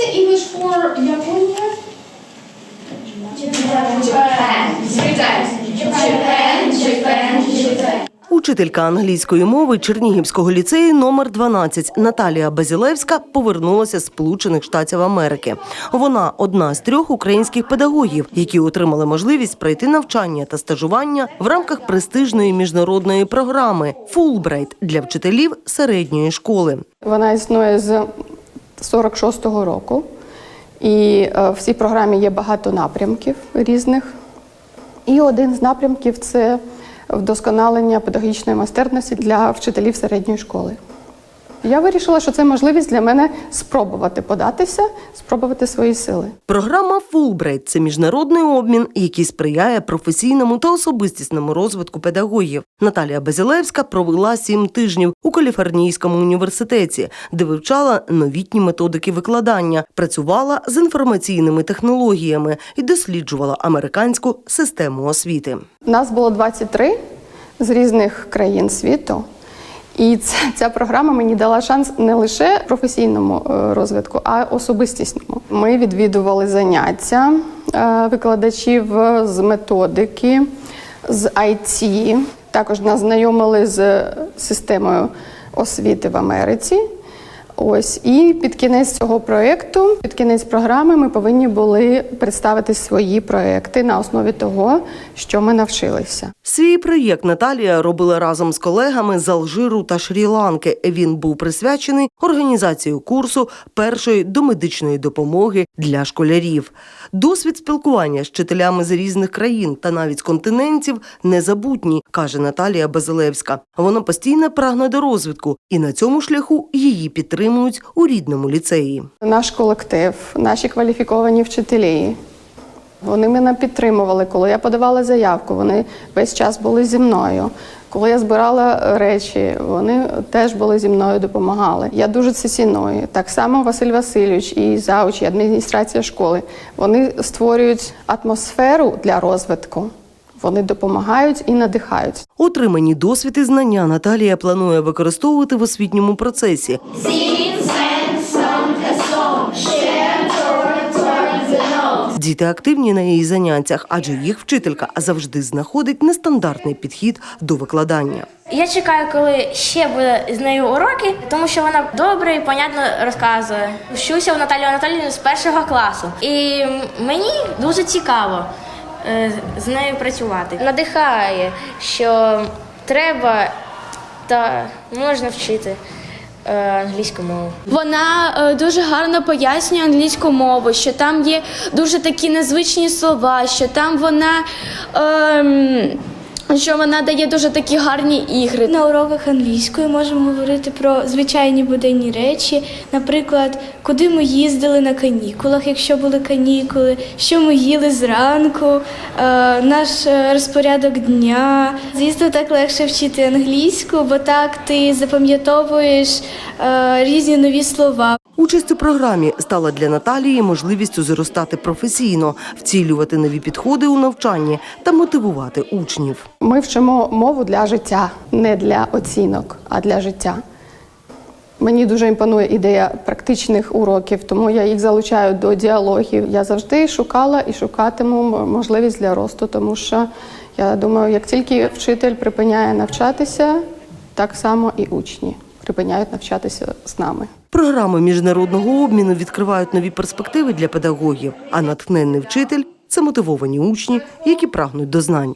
the English for Japonia? Учителька англійської мови Чернігівського ліцею номер 12 Наталія Базілевська повернулася з Сполучених Штатів Америки. Вона одна з трьох українських педагогів, які отримали можливість пройти навчання та стажування в рамках престижної міжнародної програми Фулбрайт для вчителів середньої школи. Вона існує з 46-го року, і е, в цій програмі є багато напрямків різних. І один з напрямків це вдосконалення педагогічної майстерності для вчителів середньої школи. Я вирішила, що це можливість для мене спробувати податися, спробувати свої сили. Програма Фулбрайт це міжнародний обмін, який сприяє професійному та особистісному розвитку педагогів. Наталія Базілевська провела сім тижнів у Каліфорнійському університеті, де вивчала новітні методики викладання, працювала з інформаційними технологіями і досліджувала американську систему освіти. Нас було 23 з різних країн світу. І ця, програма мені дала шанс не лише професійному е, розвитку, а й особистісному. Ми відвідували заняття е, викладачів з методики, з IT. Також нас знайомили з системою освіти в Америці. Ось і під кінець цього проєкту, під кінець програми, ми повинні були представити свої проекти на основі того, що ми навчилися. Свій проєкт Наталія робила разом з колегами з Алжиру та Шрі-Ланки. Він був присвячений організації курсу першої домедичної допомоги для школярів. Досвід спілкування з вчителями з різних країн та навіть континентів незабутній, каже Наталія Базилевська. Вона постійно прагне до розвитку, і на цьому шляху її підтримують у рідному ліцеї. Наш колектив, наші кваліфіковані вчителі. Вони мене підтримували, коли я подавала заявку. Вони весь час були зі мною. Коли я збирала речі, вони теж були зі мною, допомагали. Я дуже це ціную. Так само Василь Васильович і завуч, і адміністрація школи. Вони створюють атмосферу для розвитку. Вони допомагають і надихають. Отримані досвід і знання Наталія планує використовувати в освітньому процесі. Діти активні на її заняттях, адже їх вчителька завжди знаходить нестандартний підхід до викладання. Я чекаю, коли ще буде з нею уроки, тому що вона добре і понятно розказує. Вчуся у Наталії Анатоліївни з першого класу, і мені дуже цікаво з нею працювати. Надихає, що треба та можна вчити е, англійську мову. Вона е, дуже гарно пояснює англійську мову, що там є дуже такі незвичні слова, що там вона. ем, що вона дає дуже такі гарні ігри. На уроках англійської можемо говорити про звичайні буденні речі, наприклад, куди ми їздили на канікулах, якщо були канікули, що ми їли зранку, е, наш е, розпорядок дня. Звісно, так легше вчити англійську, бо так ти запам'ятовуєш е, різні нові слова. Участь у програмі стала для Наталії можливістю зростати професійно, вцілювати нові підходи у навчанні та мотивувати учнів. Ми вчимо мову для життя, не для оцінок, а для життя. Мені дуже імпонує ідея практичних уроків, тому я їх залучаю до діалогів. Я завжди шукала і шукатиму можливість для росту, тому що я думаю, як тільки вчитель припиняє навчатися, так само і учні припиняють навчатися з нами. Програми міжнародного обміну відкривають нові перспективи для педагогів, а натхненний вчитель це мотивовані учні, які прагнуть до знань.